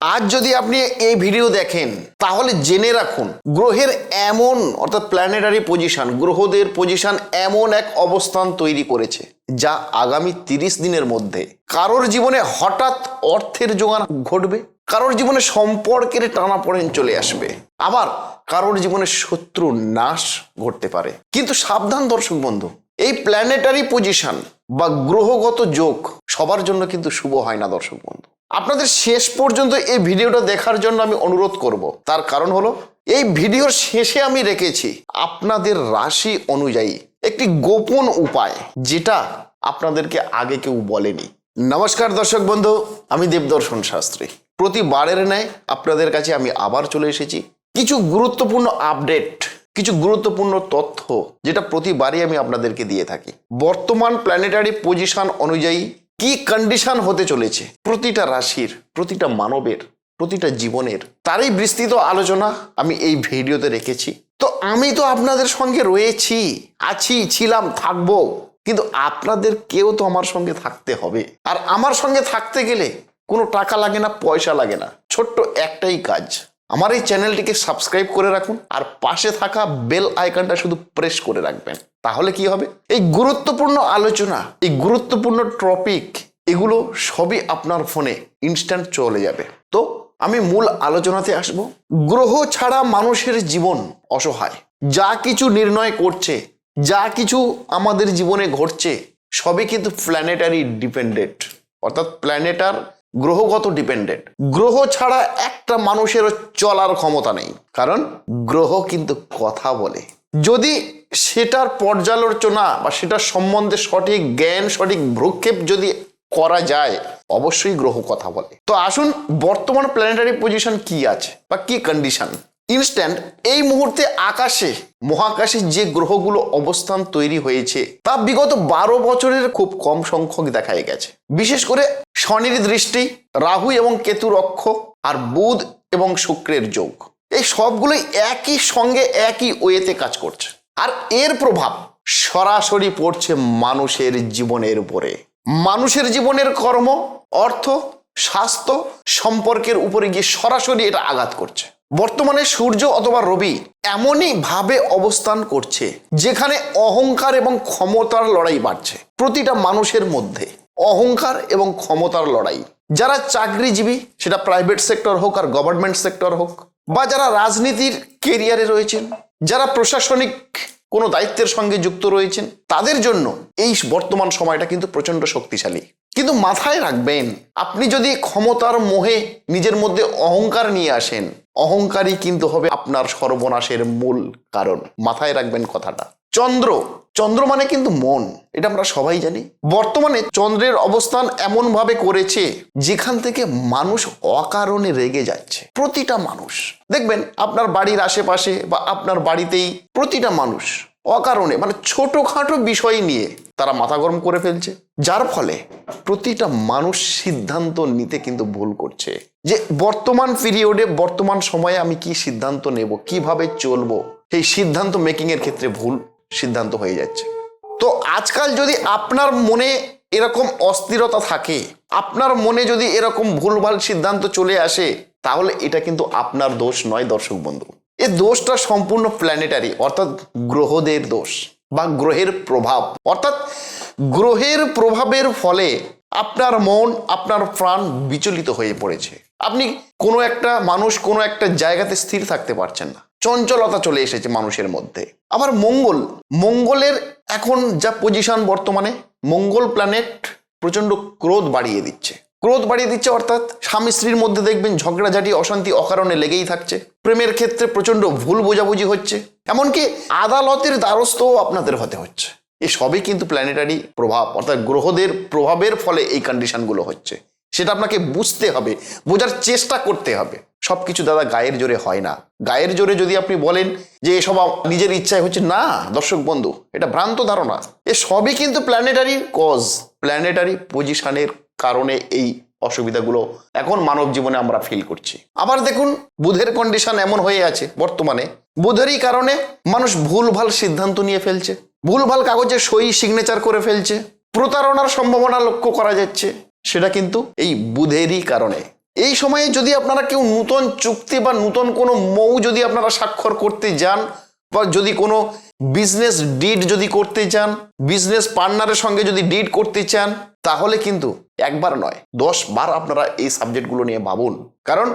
আজ যদি আপনি এই ভিডিও দেখেন, তাহলে জেনে রাখুন, গ্রহের এমন, অর্থাৎ প্ল্যানেটারি পজিশন গ্রহদের পজিশন এমন এক অবস্থান তৈরি করেছে, যা আগামী তিরিশ দিনের মধ্যে কারোর জীবনে হঠাৎ অর্থের যোগান ঘটবে, কারোর জীবনে সম্পর্কের টানাপোড়েন চলে আসবে, আবার কারোর জীবনে শত্রু নাশ ঘটতে পারে। কিন্তু সাবধান দর্শক বন্ধু, এই প্ল্যানেটারি পজিশন বা গ্রহগত যোগ সবার জন্য কিন্তু শুভ হয় না দর্শক বন্ধু। আপনাদের শেষ পর্যন্ত এই ভিডিওটা দেখার জন্য আমি অনুরোধ করব। তার কারণ হলো, এই ভিডিওর শেষে আমি রেখেছি আপনাদের রাশি অনুযায়ী একটি গোপন উপায়, যেটা আপনাদেরকে আগে কেউ বলেনি। নমস্কার দর্শক বন্ধু, আমি দেবদর্শন শাস্ত্রী। প্রতিবারের ন্যায় আপনাদের কাছে আমি আবার চলে এসেছি। কিছু গুরুত্বপূর্ণ আপডেট, কিছু গুরুত্বপূর্ণ তথ্য, যেটা প্রতিবারই আমি আপনাদেরকে দিয়ে থাকি। বর্তমান প্ল্যানেটারি পজিশন অনুযায়ী কি কন্ডিশন হতে চলেছে? প্রতিটা রাশির, প্রতিটা মানবের, প্রতিটা জীবনের, তারই বিস্তৃত আলোচনা আমি এই ভিডিওতে রেখেছি। তো আমি তো আপনাদের সঙ্গে রয়েছি, আছি, ছিলাম, থাকব। কিন্তু আপনাদের কেউ তো আমার সঙ্গে থাকতে হবে। আর আমার সঙ্গে থাকতে গেলে কোনো টাকা লাগে না, পয়সা লাগে না। ছোট্ট একটাই কাজ আমার এই চ্যানেলটিকে সাবস্ক্রাইব করে রাখুন আর পাশে থাকা বেল আইকনটা শুধু প্রেস করে রাখবেন। তাহলে কি হবে? এই গুরুত্বপূর্ণ আলোচনা, এই গুরুত্বপূর্ণ টপিক, এগুলো সবই আপনার ফোনে ইনস্ট্যান্ট চলে যাবে। তো আমি মূল আলোচনাতে আসব। গ্রহ ছাড়া মানুষের জীবন অসহায়। যা কিছু নির্ণয় করছে, যা কিছু আমাদের জীবনে ঘটছে, সবই কিন্তু প্ল্যানেটারি ডিপেন্ডেন্ট অর্থাৎ প্ল্যানেটার গ্রহগত ডিপেন্ডেন্ট গ্রহ ছাড়া একটা মানুষেরও চলার ক্ষমতা নেই। কারণ গ্রহ কিন্তু কথা বলে। যদি সেটার পর্যালোচনা বা সেটার সম্বন্ধে সঠিক জ্ঞান, সঠিক ভ্রুক্ষেপ যদি করা যায়, অবশ্যই গ্রহ কথা বলে। তো আসুন, বর্তমান প্ল্যানেটারি পজিশন কি আছে বা কি কন্ডিশন ইনস্ট্যান্ট এই মুহূর্তে আকাশে, মহাকাশে যে গ্রহগুলো অবস্থান তৈরি হয়েছে, তা বিগত বারো বছরের খুব কম সংখ্যক দেখা গেছে। বিশেষ করে শনির দৃষ্টি, রাহু এবং কেতুর অক্ষ, আর বুধ এবং শুক্রের যোগ। এই সবগুলোই একই সঙ্গে একই ওয়েতে কাজ করছে। আর এর প্রভাব সরাসরি পড়ছে মানুষের জীবনের উপরে। মানুষের জীবনের কর্ম, অর্থ, স্বাস্থ্য সম্পর্কের উপরে গিয়ে সরাসরি এটা আঘাত করছে। বর্তমানে সূর্য অথবা রবি এমনই ভাবে অবস্থান করছে, যেখানে অহংকার এবং ক্ষমতার লড়াই বাড়ছে প্রতিটা মানুষের মধ্যে। অহংকার এবং ক্ষমতার লড়াই। যারা চাকরিজীবী, সেটা প্রাইভেট সেক্টর হোক আর গভর্নমেন্ট সেক্টর হোক, বা যারা রাজনীতির কেরিয়ারে রয়েছেন, যারা প্রশাসনিক কোনো দায়িত্বের সঙ্গে যুক্ত রয়েছেন, তাদের জন্য এই বর্তমান সময়টা কিন্তু প্রচণ্ড শক্তিশালী। কিন্তু মাথায় রাখবেন, আপনি যদি ক্ষমতার মোহে নিজের মধ্যে অহংকার নিয়ে আসেন, অহংকারই কিন্তু হবে আপনার সর্বনাশের মূল কারণ। মাথায় রাখবেন কথাটা। চন্দ্র। চন্দ্র মানে কিন্তু মন, এটা আমরা সবাই জানি। বর্তমানে চন্দ্রের অবস্থান এমন ভাবে করেছে যেখান থেকে মানুষ অকারণে রেগে যাচ্ছে। প্রতিটা মানুষ। দেখবেন, আপনার বাড়ির আশেপাশে বা আপনার বাড়িতেই প্রতিটা মানুষ অকারণে মানে ছোটখাটো বিষয় নিয়ে তারা মাথা গরম করে ফেলছে। যার ফলে প্রতিটা মানুষ সিদ্ধান্ত নিতে কিন্তু ভুল করছে। যে বর্তমান পিরিয়ডে বর্তমান সময়ে আমি কি সিদ্ধান্ত নেব, কীভাবে চলবো এই সিদ্ধান্ত মেকিং এর ক্ষেত্রে ভুল। সিদ্ধান্ত হয়ে যাচ্ছে। তো আজকাল যদি আপনার মনে এরকম অস্থিরতা থাকে, আপনার মনে যদি এরকম ভুলভাল সিদ্ধান্ত চলে আসে, তাহলে এটা কিন্তু আপনার দোষ নয় দর্শক বন্ধু। এ দোষটা সম্পূর্ণ প্ল্যানেটারি অর্থাৎ গ্রহদের দোষ বা গ্রহের প্রভাব। অর্থাৎ গ্রহের প্রভাবের ফলে আপনার মন, আপনার প্রাণ বিচলিত হয়ে পড়েছে। আপনি কোনো একটা মানুষ কোনো একটা জায়গাতে স্থির থাকতে পারছেন না। চঞ্চলতা চলে এসেছে মানুষের মধ্যে। আবার মঙ্গল, মঙ্গলের এখন যা পজিশন বর্তমানে, মঙ্গল প্ল্যানেট প্রচণ্ড ক্রোধ বাড়িয়ে দিচ্ছে। ক্রোধ বাড়িয়ে দিচ্ছে অর্থাৎ স্বামী স্ত্রীর মধ্যে দেখবেন ঝগড়াঝাটি, অশান্তি, অকারণে লেগেই থাকছে। প্রেমের ক্ষেত্রে প্রচণ্ড ভুল বোঝাবুঝি হচ্ছে। এমনকি আদালতের দ্বারস্থও আপনাদের হতে হচ্ছে। এই সবই কিন্তু প্ল্যানেটারি প্রভাব, অর্থাৎ গ্রহদের প্রভাবের ফলে এই কন্ডিশনগুলো হচ্ছে। সেটা আপনাকে বুঝতে হবে, বোঝার চেষ্টা করতে হবে। সব কিছু দাদা গায়ের জোরে হয় না। গায়ের জোরে যদি আপনি বলেন যে এসব নিজের ইচ্ছায় হচ্ছে, না, দর্শক বন্ধু, এটা ভ্রান্ত ধারণা। এ সবই কিন্তু প্ল্যানেটারি কজ প্ল্যানেটারি পজিশনের কারণে এই অসুবিধাগুলো এখন মানব জীবনে আমরা ফিল করছি। আবার দেখুন, বুধের কন্ডিশন এমন হয়ে আছে বর্তমানে। বুধেরই কারণে মানুষ ভুলভাল সিদ্ধান্ত নিয়ে ফেলছে, ভুলভাল কাগজে সই সিগনেচার করে ফেলছে, প্রতারণার সম্ভাবনা লক্ষ্য করা যাচ্ছে। সেটা কিন্তু এই বুধেরই কারণে। এই সময়ে যদি আপনারা কেউ নূতন চুক্তি বা নূতন কোনো মৌ যদি আপনারা স্বাক্ষর করতে যান বা যদি কোনো বিজনেস ডিড যদি করতে চান বিজনেস পার্টনারের সঙ্গে যদি ডিড করতে চান, তাহলে কিন্তু একবার নয়, দশ বার আপনারা এই সাবজেক্টগুলো নিয়ে ভাবুন। কারণ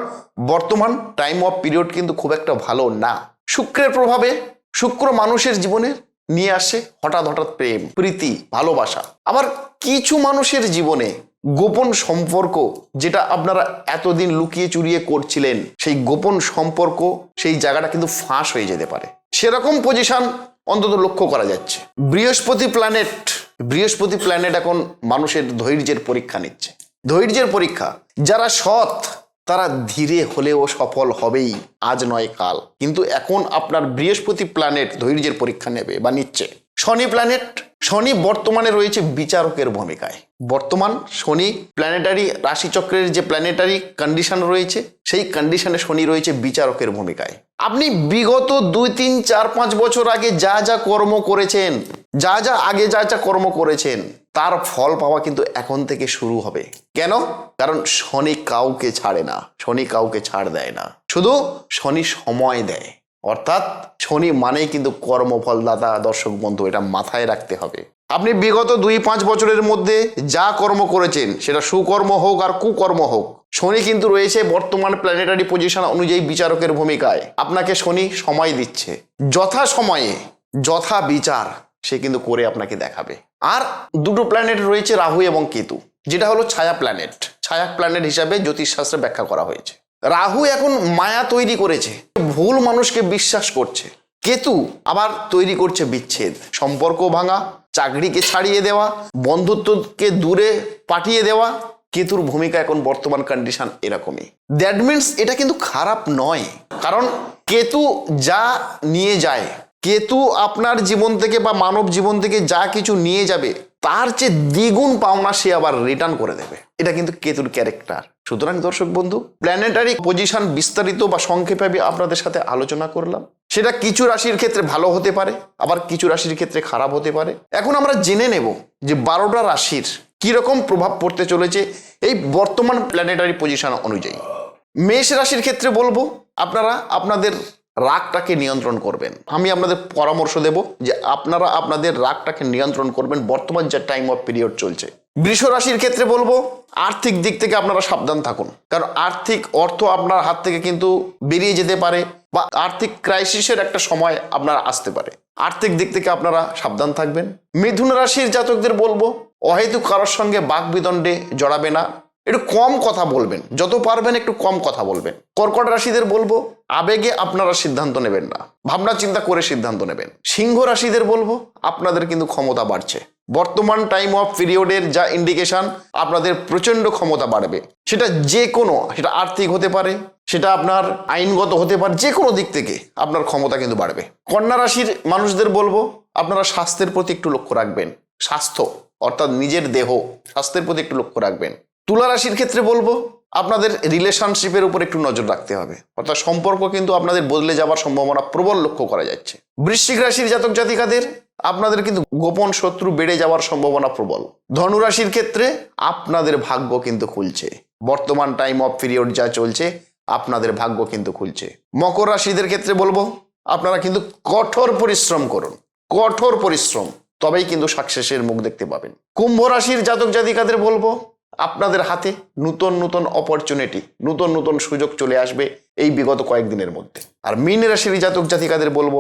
বর্তমান টাইম অফ পিরিয়ড কিন্তু খুব একটা ভালো না। শুক্রের প্রভাবে শুক্র মানুষের জীবনে নিয়ে আসে হঠাৎ হঠাৎ প্রেম, প্রীতি, ভালোবাসা। আবার কিছু মানুষের জীবনে গোপন সম্পর্ক যেটা আপনারা এতদিন লুকিয়ে চুরিয়ে করছিলেন, সেই গোপন সম্পর্ক সেই জায়গাটা কিন্তু ফাঁস হয়ে যেতে পারে। সেরকম পজিশন অন্তত লক্ষ্য করা যাচ্ছে। বৃহস্পতি প্ল্যানেট বৃহস্পতি প্ল্যানেট এখন মানুষের ধৈর্যের পরীক্ষা নিচ্ছে। ধৈর্যের পরীক্ষা, যারা সৎ, তারা ধীরে হলেও সফল হবেই, আজ নয় কাল। কিন্তু এখন আপনার বৃহস্পতি প্ল্যানেট ধৈর্যের পরীক্ষা নেবে বা নিচ্ছে। শনি প্ল্যানেট শনি বর্তমানে রয়েছে বিচারকের ভূমিকায়। বর্তমান শনি প্ল্যানেটারি রাশিচক্রের যে প্ল্যানেটারি কন্ডিশন রয়েছে, সেই কন্ডিশনে শনি রয়েছে বিচারকের ভূমিকায়। আপনি বিগত দুই, তিন, চার, পাঁচ বছর আগে যা যা কর্ম করেছেন, যা যা আগে যা যা কর্ম করেছেন, তার ফল পাওয়া কিন্তু এখন থেকে শুরু হবে। কেন? কারণ শনি কাউকে ছাড়ে না, শনি কাউকে ছাড় দেয় না। শুধু শনি সময় দেয়। অর্থাৎ শনি মানেই কিন্তু কর্মফলদাতা, দর্শক বন্ধু, এটা মাথায় রাখতে হবে। আপনি বিগত দুই পাঁচ বছরের মধ্যে যা কর্ম করেছেন, সেটা সুকর্ম হোক আর কুকর্ম হোক, শনি কিন্তু রয়েছে বর্তমান প্ল্যানেটারি পজিশন অনুযায়ী বিচারকের ভূমিকায়। আপনাকে শনি সময় দিচ্ছে। যথা সময়ে, যথা বিচার, সে কিন্তু করে আপনাকে দেখাবে। আর দুটো প্ল্যানেট রয়েছে, রাহু এবং কেতু, যেটা হলো ছায়া প্ল্যানেট ছায়া প্ল্যানেট হিসাবে জ্যোতিষশাস্ত্রে ব্যাখ্যা করা হয়েছে। রাহু এখন মায়া তৈরি করেছে। ভুল মানুষকে বিশ্বাস করছে। কেতু আবার তৈরি করছে বিচ্ছেদ। সম্পর্ক ভাঙা, চাকরিকে ছাড়িয়ে দেওয়া, বন্ধুত্বকে দূরে পাঠিয়ে দেওয়া। কেতুর ভূমিকা এখন বর্তমান কন্ডিশন এরকমই। দ্যাট মিনস এটা কিন্তু খারাপ নয়। কারণ কেতু যা নিয়ে যায়, কেতু আপনার জীবন থেকে বা মানব জীবন থেকে যা কিছু নিয়ে যাবে তার চেয়ে দ্বিগুণ পাওনা সে আবার রিটার্ন করে দেবে। এটা কিন্তু কেতুর ক্যারেক্টার সুতরাং দর্শক বন্ধু প্ল্যানেটারি পজিশন বিস্তারিত বা সংক্ষেপে আমি আপনাদের সাথে আলোচনা করলাম। সেটা কিছু রাশির ক্ষেত্রে ভালো হতে পারে, আবার কিছু রাশির ক্ষেত্রে খারাপ হতে পারে। এখন আমরা জেনে নেব যে বারোটা রাশির কীরকম প্রভাব পড়তে চলেছে এই বর্তমান প্ল্যানেটারি পজিশন অনুযায়ী। মেষ রাশির ক্ষেত্রে বলব, আপনারা, আপনাদের রাগটাকে নিয়ন্ত্রণ করবেন। আমি আপনাদের পরামর্শ দেব যে আপনারা আপনাদের রাগটাকে নিয়ন্ত্রণ করবেন বর্তমান যে টাইম অফ পিরিয়ড চলছে। বৃষ রাশির ক্ষেত্রে বলব, আর্থিক দিক থেকে আপনারা সাবধান থাকুন। কারণ আর্থিক অর্থ আপনার হাত থেকে কিন্তু বেরিয়ে যেতে পারে বা আর্থিক ক্রাইসিসের একটা সময় আপনার আসতে পারে। আর্থিক দিক থেকে আপনারা সাবধান থাকবেন। মিথুন রাশির জাতকদের বলব, অহেতুক কারোর সঙ্গে বাক বিদণ্ডে জড়াবে না। একটু কম কথা বলবেন। যত পারবেন একটু কম কথা বলবেন। কর্কট রাশিদের বলব, আবেগে আপনারা সিদ্ধান্ত নেবেন না। ভাবনা চিন্তা করে সিদ্ধান্ত নেবেন। সিংহ রাশিদের বলব, আপনাদের কিন্তু ক্ষমতা বাড়ছে। বর্তমান টাইম অফ পিরিয়ডের যা ইন্ডিকেশন আপনাদের প্রচণ্ড ক্ষমতা বাড়বে। সেটা যে কোনো সেটা আর্থিক হতে পারে, সেটা আপনার আইনগত হতে পারে যে কোনো দিক থেকে আপনার ক্ষমতা কিন্তু বাড়বে। কন্যা রাশির মানুষদের বলব, আপনারা স্বাস্থ্যের প্রতি একটু লক্ষ্য রাখবেন। স্বাস্থ্য, অর্থাৎ নিজের দেহ, স্বাস্থ্যের প্রতি একটু লক্ষ্য রাখবেন। তুলা রাশির ক্ষেত্রে বলব, আপনাদের রিলেশনশিপের উপর একটু নজর রাখতে হবে। অর্থাৎ সম্পর্ক কিন্তু আপনাদের বদলে যাওয়ার সম্ভাবনা প্রবল লক্ষ্য করা যাচ্ছে। বৃশ্চিক রাশির জাতক জাতিকাদের, আপনাদের কিন্তু গোপন শত্রু বেড়ে যাওয়ার সম্ভাবনা প্রবল। ধনুরাশির ক্ষেত্রে আপনাদের ভাগ্য কিন্তু খুলছে। বর্তমান টাইম অফ পিরিয়ড যা চলছে, আপনাদের ভাগ্য কিন্তু খুলছে। মকর রাশিদের ক্ষেত্রে বলব, আপনারা কিন্তু কঠোর পরিশ্রম করুন। কঠোর পরিশ্রম, তবেই কিন্তু সাকসেসের মুখ দেখতে পাবেন। কুম্ভ রাশির জাতক জাতিকাদের বলব আপনাদের হাতে নূতন নূতন অপরচুনিটি নূতন নূতন সুযোগ চলে আসবে এই বিগত কয়েকদিনের মধ্যে। আর মীন রাশির জাতক জাতিকাদের বলব,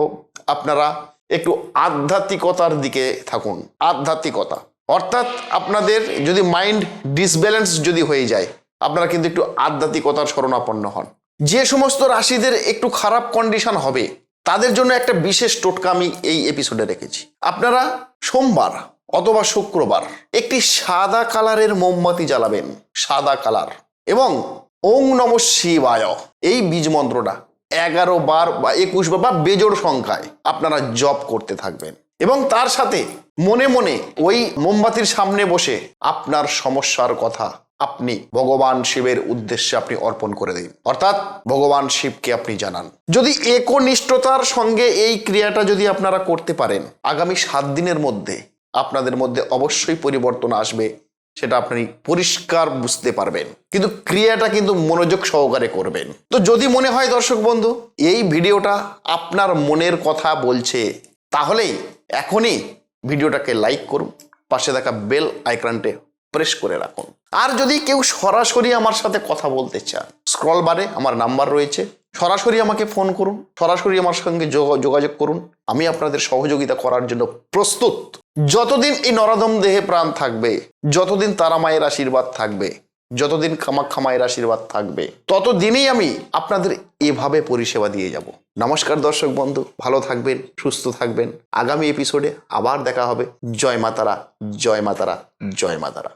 আপনারা একটু আধ্যাত্মিকতার দিকে থাকুন। আধ্যাত্মিকতা। অর্থাৎ আপনাদের যদি মাইন্ড ডিসব্যালেন্স যদি হয়ে যায়, আপনারা কিন্তু একটু আধ্যাত্মিকতার শরণাপন্ন হন। যে সমস্ত রাশিদের একটু খারাপ কন্ডিশন হবে, তাদের জন্য একটা বিশেষ টোটকা আমি এই এপিসোডে রেখেছি। আপনারা সোমবার অথবা শুক্রবার একটি সাদা কালারের মোমবাতি জ্বালাবেন, সাদা কালার। এবং ওং নম শিবায়, এই বীজ মন্ত্রটা এগারো বার বা একুশ বার বা বেজোড় সংখ্যায় আপনারা জপ করতে থাকবেন। এবং তার সাথে মনে মনে ওই মোমবাতির সামনে বসে আপনার সমস্যার কথা আপনি ভগবান শিবের উদ্দেশ্যে আপনি অর্পণ করে দিন। অর্থাৎ ভগবান শিবকে আপনি জানান। যদি একনিষ্ঠতার সঙ্গে এই ক্রিয়াটা যদি আপনারা করতে পারেন, আগামী সাত দিনের মধ্যে আপনাদের মধ্যে অবশ্যই পরিবর্তন আসবে, সেটা আপনি পরিষ্কার বুঝতে পারবেন। কিন্তু ক্রিয়াটা কিন্তু মনোযোগ সহকারে করবেন। তো যদি মনে হয় দর্শক বন্ধু, এই ভিডিওটা আপনার মনের কথা বলছে তাহলেই এখনই ভিডিওটাকে লাইক করুন, পাশে থাকা বেল আইকনটে প্রেস করে রাখুন। আর যদি কেউ সরাসরি আমার সাথে কথা বলতে চান, স্ক্রল বারে আমার নাম্বার রয়েছে, সরাসরি আমাকে ফোন করুন, সরাসরি আমার সঙ্গে যোগ- যোগাযোগ করুন, আমি আপনাদের সহযোগিতা করার জন্য প্রস্তুত। যতদিন এই নরদম দেহে প্রাণ থাকবে, যতদিন তারা মায়ের আশীর্বাদ থাকবে, যতদিন কামাখ্যা মায়ের আশীর্বাদ থাকবে, ততদিনই আমি আপনাদের এভাবে পরিষেবা দিয়ে যাব। নমস্কার দর্শক বন্ধু, ভালো থাকবেন, সুস্থ থাকবেন। আগামী এপিসোডে আবার দেখা হবে। জয় মাতারা জয় মাতারা জয় মাতারা